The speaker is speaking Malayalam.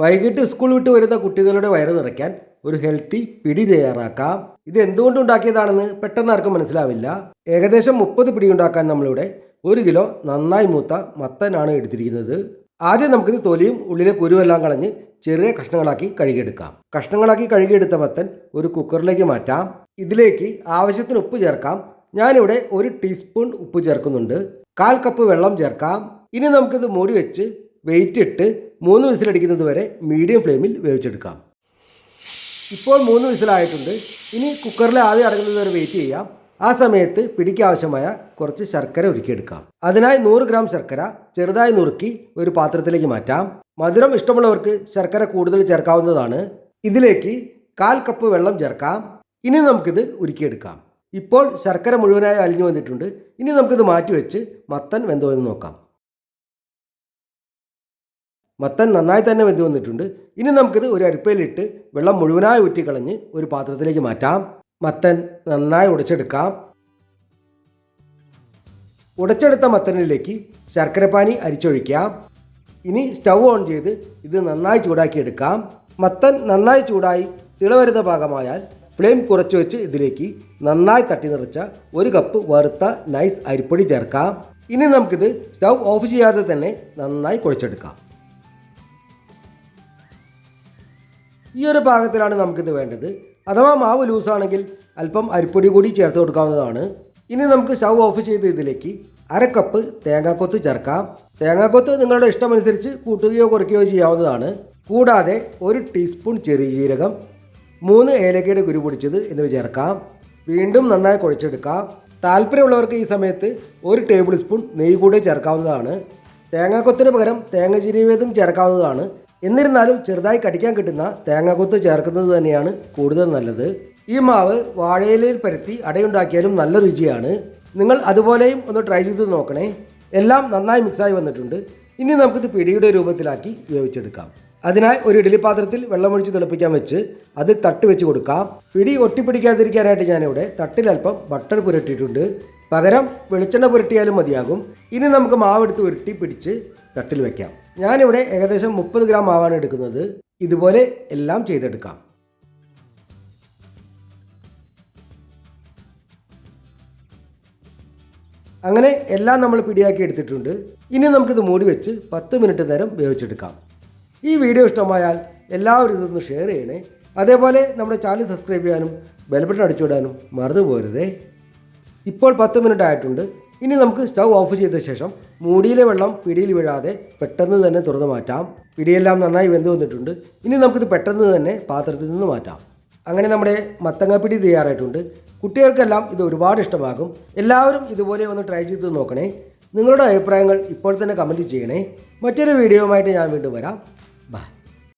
വൈകിട്ട് സ്കൂൾ വിട്ട് വരുന്ന കുട്ടികളുടെ വയറ് നിറയ്ക്കാൻ ഒരു ഹെൽത്തി പിടി തയ്യാറാക്കാം. ഇത് എന്തുകൊണ്ട് ഉണ്ടാക്കിയതാണെന്ന് പെട്ടെന്ന് ആർക്കും മനസ്സിലാവില്ല. ഏകദേശം മുപ്പത് പിടി ഉണ്ടാക്കാൻ നമ്മളിവിടെ ഒരു കിലോ നന്നായി മൂത്ത മത്തനാണ് എടുത്തിരിക്കുന്നത്. ആദ്യം നമുക്കിത് തൊലിയും ഉള്ളിലെ കുരുവെല്ലാം കളഞ്ഞ് ചെറിയ കഷ്ണങ്ങളാക്കി കഴുകിയെടുക്കാം. കഷ്ണങ്ങളാക്കി കഴുകിയെടുത്ത മത്തൻ ഒരു കുക്കറിലേക്ക് മാറ്റാം. ഇതിലേക്ക് ആവശ്യത്തിന് ഉപ്പ് ചേർക്കാം. ഞാനിവിടെ ഒരു ടീസ്പൂൺ ഉപ്പ് ചേർക്കുന്നുണ്ട്. കാൽ കപ്പ് വെള്ളം ചേർക്കാം. ഇനി നമുക്കിത് മൂടി വെച്ച് വെയിറ്റ് ഇട്ട് മൂന്ന് വിസിലടിക്കുന്നത് വരെ മീഡിയം ഫ്ലെയിമിൽ വേവിച്ചെടുക്കാം. ഇപ്പോൾ മൂന്ന് വിസിലായിട്ടുണ്ട് ഇനി കുക്കറിൽ ആദ്യം അടങ്ങുന്നത് വരെ വെയിറ്റ് ചെയ്യാം. ആ സമയത്ത് പിടിക്കാവശ്യമായ കുറച്ച് ശർക്കര ഒരുക്കിയെടുക്കാം അതിനായി നൂറ് ഗ്രാം ശർക്കര ചെറുതായി നുറുക്കി ഒരു പാത്രത്തിലേക്ക് മാറ്റാം. മധുരം ഇഷ്ടമുള്ളവർക്ക് ശർക്കര കൂടുതൽ ചേർക്കാവുന്നതാണ്. ഇതിലേക്ക് കാൽ കപ്പ് വെള്ളം ചേർക്കാം. ഇനി നമുക്കിത് ഉരുക്കിയെടുക്കാം. ഇപ്പോൾ ശർക്കര മുഴുവനായി അലിഞ്ഞു വന്നിട്ടുണ്ട്. ഇനി നമുക്കിത് മാറ്റി വെച്ച് മത്തൻ വെന്തോ എന്ന് നോക്കാം. മത്തൻ നന്നായി തന്നെ വെന്തു വന്നിട്ടുണ്ട്. ഇനി നമുക്കിത് ഒരു അരിപ്പയിലിട്ട് വെള്ളം മുഴുവനായി ഊറ്റിക്കളഞ്ഞ് ഒരു പാത്രത്തിലേക്ക് മാറ്റാം. മത്തൻ നന്നായി ഉടച്ചെടുക്കാം. ഉടച്ചെടുത്ത മത്തനിലേക്ക് ശർക്കരപ്പാനി അരിച്ചൊഴിക്കാം ഇനി സ്റ്റൗ ഓൺ ചെയ്ത് ഇത് നന്നായി ചൂടാക്കിയെടുക്കാം. മത്തൻ നന്നായി ചൂടായി തിളവരുന്ന ഭാഗമായാൽ ഫ്ലെയിം കുറച്ച് വെച്ച് ഇതിലേക്ക് നന്നായി തട്ടി നിറച്ച ഒരു കപ്പ് വറുത്ത നൈസ് അരിപ്പൊടി ചേർക്കാം. ഇനി നമുക്കിത് സ്റ്റൗ ഓഫ് ചെയ്യാതെ തന്നെ നന്നായി കുഴച്ചെടുക്കാം. ഈ ഒരു പാകത്തിലാണ് നമുക്കിത് വേണ്ടത്. അഥവാ മാവ് ലൂസാണെങ്കിൽ അല്പം അരിപ്പൊടി കൂടി ചേർത്ത് കൊടുക്കാവുന്നതാണ്. ഇനി നമുക്ക് സ്റ്റൗ ഓഫ് ചെയ്ത് ഇതിലേക്ക് അര കപ്പ് തേങ്ങാക്കൊത്ത് ചേർക്കാം. തേങ്ങാക്കൊത്ത് നിങ്ങളുടെ ഇഷ്ടമനുസരിച്ച് കൂട്ടുകയോ കുറയ്ക്കുകയോ ചെയ്യാവുന്നതാണ്. കൂടാതെ ഒരു ടീസ്പൂൺ ചെറിയ ജീരകം മൂന്ന് ഏലക്കയുടെ കുരു പൊടിച്ചത് എന്നിവ ചേർക്കാം. വീണ്ടും നന്നായി കുഴച്ചെടുക്കാം. താല്പര്യമുള്ളവർക്ക് ഈ സമയത്ത് ഒരു ടേബിൾ സ്പൂൺ നെയ്യ് കൂടെ ചേർക്കാവുന്നതാണ്. തേങ്ങാക്കൊത്തിന് പകരം തേങ്ങ ചിരിവേതും ചേർക്കാവുന്നതാണ്. എന്നിരുന്നാലും ചെറുതായി കടിക്കാൻ കിട്ടുന്ന തേങ്ങാക്കൊത്ത് ചേർക്കുന്നത് തന്നെയാണ് കൂടുതൽ നല്ലത്. ഈ മാവ് വാഴയിലയിൽ പരത്തി അടയുണ്ടാക്കിയാലും നല്ല രുചിയാണ്. നിങ്ങൾ അതുപോലെയും ഒന്ന് ട്രൈ ചെയ്ത് നോക്കണേ. എല്ലാം നന്നായി മിക്സായി വന്നിട്ടുണ്ട്. ഇനി നമുക്കിത് പിടിയുടെ രൂപത്തിലാക്കി ഉപയോഗിച്ചെടുക്കാം. അതിനായി ഒരു ഇഡ്ഡലി പാത്രത്തിൽ വെള്ളമൊഴിച്ച് തിളപ്പിക്കാൻ വെച്ച് അത് തട്ട് വെച്ച് കൊടുക്കാം. പിടി ഒട്ടിപ്പിടിക്കാതിരിക്കാനായിട്ട് ഞാനിവിടെ തട്ടിൽ അല്പം ബട്ടർ പുരട്ടിയിട്ടുണ്ട്. പകരം വെളിച്ചെണ്ണ പുരട്ടിയാലും മതിയാകും. ഇനി നമുക്ക് മാവെടുത്ത് ഉരുട്ടി പിടിച്ച് തട്ടിൽ വെക്കാം. ഞാനിവിടെ ഏകദേശം മുപ്പത് ഗ്രാം മാവാണ് എടുക്കുന്നത്. ഇതുപോലെ എല്ലാം ചെയ്തെടുക്കാം. അങ്ങനെ എല്ലാം നമ്മൾ പിടിയാക്കി എടുത്തിട്ടുണ്ട്. ഇനി നമുക്കിത് മൂടി വെച്ച് പത്ത് മിനിറ്റ് നേരം വേവിച്ചെടുക്കാം. ഈ വീഡിയോ ഇഷ്ടമായാൽ എല്ലാവരും ഇതൊന്ന് ഷെയർ ചെയ്യണേ. അതേപോലെ നമ്മുടെ ചാനൽ സബ്സ്ക്രൈബ് ചെയ്യാനും ബെൽബട്ടൺ അടിച്ചുവിടാനും മറന്നു പോരുതേ ഇപ്പോൾ പത്ത് മിനിറ്റ് ആയിട്ടുണ്ട്. ഇനി നമുക്ക് സ്റ്റൗ ഓഫ് ചെയ്ത ശേഷം മൂടിയിലെ വെള്ളം പിടിയിൽ വീഴാതെ പെട്ടെന്ന് തന്നെ തുറന്നു മാറ്റാം. പിടിയെല്ലാം നന്നായി വെന്ത് വന്നിട്ടുണ്ട്. ഇനി നമുക്കിത് പെട്ടെന്ന് തന്നെ പാത്രത്തിൽ നിന്ന് മാറ്റാം. അങ്ങനെ നമ്മുടെ മത്തങ്ങാപ്പിടി തയ്യാറായിട്ടുണ്ട്. കുട്ടികൾക്കെല്ലാം ഇത് ഒരുപാട് ഇഷ്ടമാകും. എല്ലാവരും ഇതുപോലെ ഒന്ന് ട്രൈ ചെയ്ത് നോക്കണേ. നിങ്ങളുടെ അഭിപ്രായങ്ങൾ ഇപ്പോൾ തന്നെ കമന്റ് ചെയ്യണേ. മറ്റൊരു വീഡിയോയുമായിട്ട് ഞാൻ വീണ്ടും വരാം.